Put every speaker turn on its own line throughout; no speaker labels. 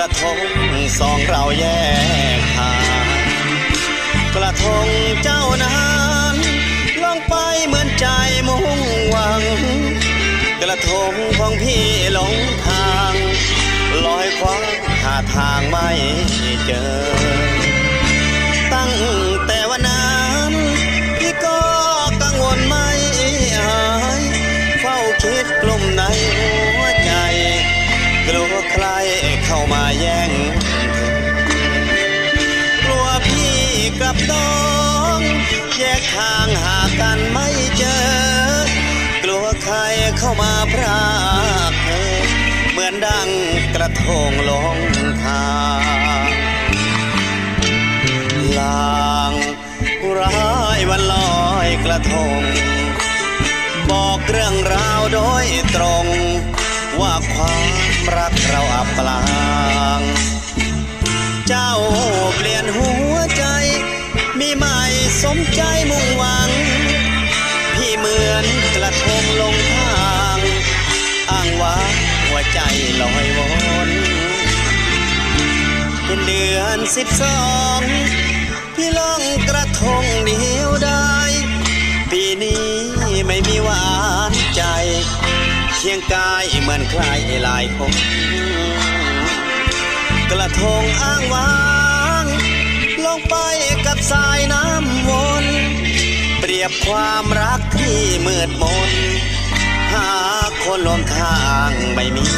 ระทงสองเราแยกทางกระทงเจ้านั้นลองไปเหมือนใจมุ่งหวัง กระทงของพี่หลงทางลอยคว้างหาทางไม่เจอ ตั้งแต่วันนั้นพี่ก็กังวลไม่หาย เฝ้าคิดกลุ่มในหัว กลัวใครเข้ามาแย่ง กลัวพี่กับน้อง แยกทางหากันไม่เจอ กลัวใครเข้ามาพรากเธอเหมือนดังกระทงลงทางลางร้ายวันลอยกระทง บอกเรื่องราวโดยตรงว่าความ รักเราอับปลาง เจ้าเปลี่ยนหัวใจ มีใหม่สมใจมุ่งหวัง พี่เหมือนกระทงลงทางอ้างว่าหัวใจลอยวนเป็นเดือนสิบสองพี่ล่องกระทงเดียวได้ ปีนี้ไม่มีหวาน เคียงกายเหมือนใครหลายคนกระทงอ้างว้างลงไปกับสายน้ำวน เปรียบความรักที่มืดมน หาคนลมทางไม่มี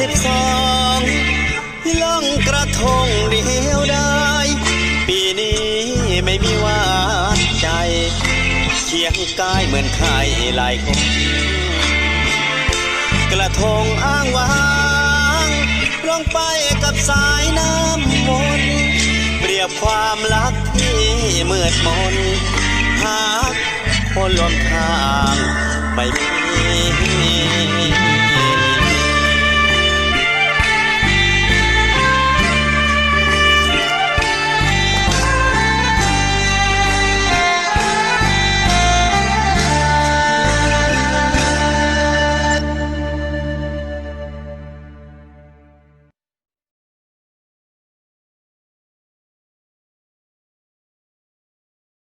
สิบสองล่องกระทงเดียวได้ ปีนี้ไม่มีวานใจ เคียงกายเหมือนใครหลายคนกระทงอ้างว้างลงไปกับสายน้ำมนเปรียบความรักที่มืดมนหากคนรวมทางไม่มี